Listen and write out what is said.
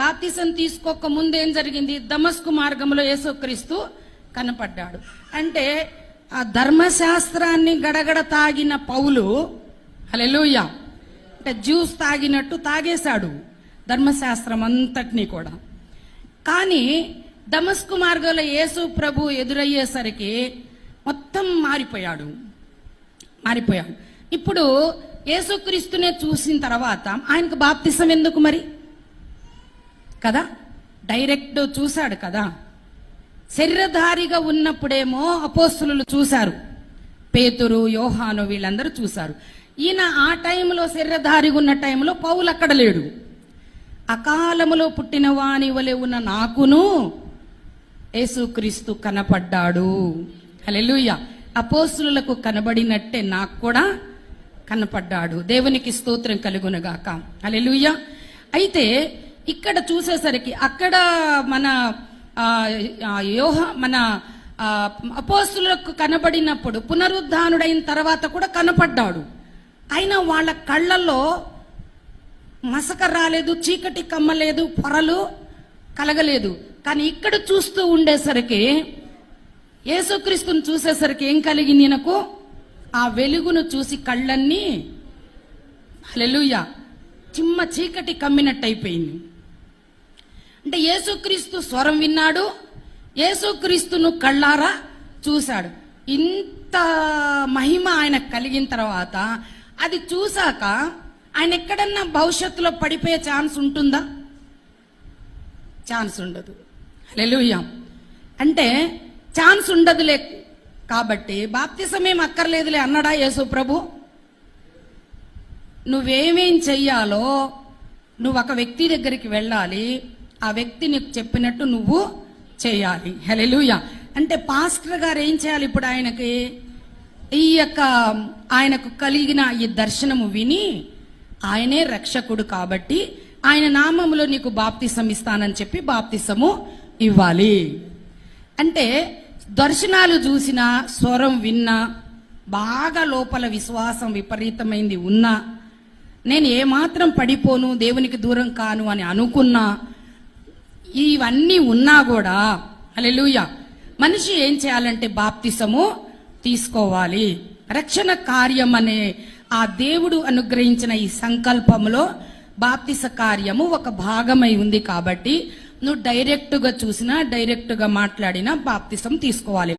బాప్తిసం తీసుకోక ముందు ఏం జరిగింది? దమస్కు మార్గంలో యేసుక్రీస్తు కనపడ్డాడు. అంటే ఆ ధర్మశాస్త్రాన్ని గడగడ తాగిన పౌలు హలెలూయ అంటే జ్యూస్ తాగినట్టు తాగేశాడు ధర్మశాస్త్రం అంతటినీ కూడా. కానీ దమస్కు మార్గంలో యేసు ప్రభు ఎదురయ్యేసరికి మొత్తం మారిపోయాడు. మారిపోయాడు. ఇప్పుడు యేసుక్రీస్తునే చూసిన తర్వాత ఆయనకు బాప్తిసం ఎందుకు మరి? కదా? డైరెక్ట్ చూశాడు కదా? శరీరధారిగా ఉన్నప్పుడేమో అపోస్తులు చూశారు. పేతురు యోహాను వీళ్ళందరూ చూశారు. ఈయన ఆ టైంలో శరీరధారిగా ఉన్న టైంలో పౌలు అక్కడ లేడు. అకాలములో పుట్టిన వాని వలె ఉన్న నాకును యేసుక్రీస్తు కనపడ్డాడు. హలెలుయ్య అపోస్తులకు కనబడినట్టే నాకు కూడా కనపడ్డాడు. దేవునికి స్తోత్రం కలుగునగాక. హలెలుయ్య అయితే ఇక్కడ చూసేసరికి అక్కడ మన యోహ మన అపోస్తులకు కనబడినప్పుడు పునరుద్ధానుడైన తర్వాత కూడా కనపడ్డాడు. అయినా వాళ్ళ కళ్ళల్లో మసక రాలేదు చీకటి కమ్మలేదు పొరలు కలగలేదు. కానీ ఇక్కడ చూస్తూ ఉండేసరికి యేసుక్రీస్తుని చూసేసరికి ఏం కలిగింది నాకు ఆ వెలుగును చూసి కళ్ళన్నీ హలెలుయ చిమ్మ చీకటి కమ్మినట్టు అయిపోయింది అంటే యేసుక్రీస్తు స్వరం విన్నాడు యేసుక్రీస్తును కళ్ళారా చూశాడు. ఇంత మహిమ ఆయన కలిగిన తర్వాత అది చూశాక ఆయన ఎక్కడన్నా భవిష్యత్తులో పడిపోయే ఛాన్స్ ఉంటుందా? ఛాన్స్ ఉండదు. లెలుయ్యాం అంటే ఛాన్స్ ఉండదులే కాబట్టి బాప్తిసమేం అక్కర్లేదులే అన్నాడా యేసు ప్రభు? నువ్వేమేం చెయ్యాలో నువ్వు ఒక వ్యక్తి దగ్గరికి వెళ్ళాలి ఆ వ్యక్తి నీకు చెప్పినట్టు నువ్వు చేయాలి. హలెలుయ అంటే పాస్టర్ గారు ఏం చేయాలి ఇప్పుడు ఆయనకి? ఈ యొక్క ఆయనకు కలిగిన ఈ దర్శనము విని ఆయనే రక్షకుడు కాబట్టి ఆయన నామములో నీకు బాప్తిసం ఇస్తానని చెప్పి బాప్తిసము ఇవ్వాలి. అంటే దర్శనాలు చూసిన స్వరం విన్నా బాగా లోపల విశ్వాసం విపరీతమైంది ఉన్నా నేను ఏమాత్రం పడిపోను దేవునికి దూరం కాను అని అనుకున్నా ఇవన్నీ ఉన్నా కూడా అలెలుయ మనిషి ఏం చేయాలంటే బాప్తిసము తీసుకోవాలి. రక్షణ కార్యం అనే ఆ దేవుడు అనుగ్రహించిన ఈ సంకల్పములో బాప్తిస కార్యము ఒక భాగమై ఉంది కాబట్టి నువ్వు డైరెక్ట్గా చూసినా డైరెక్ట్గా మాట్లాడినా బాప్తిసం తీసుకోవాలి.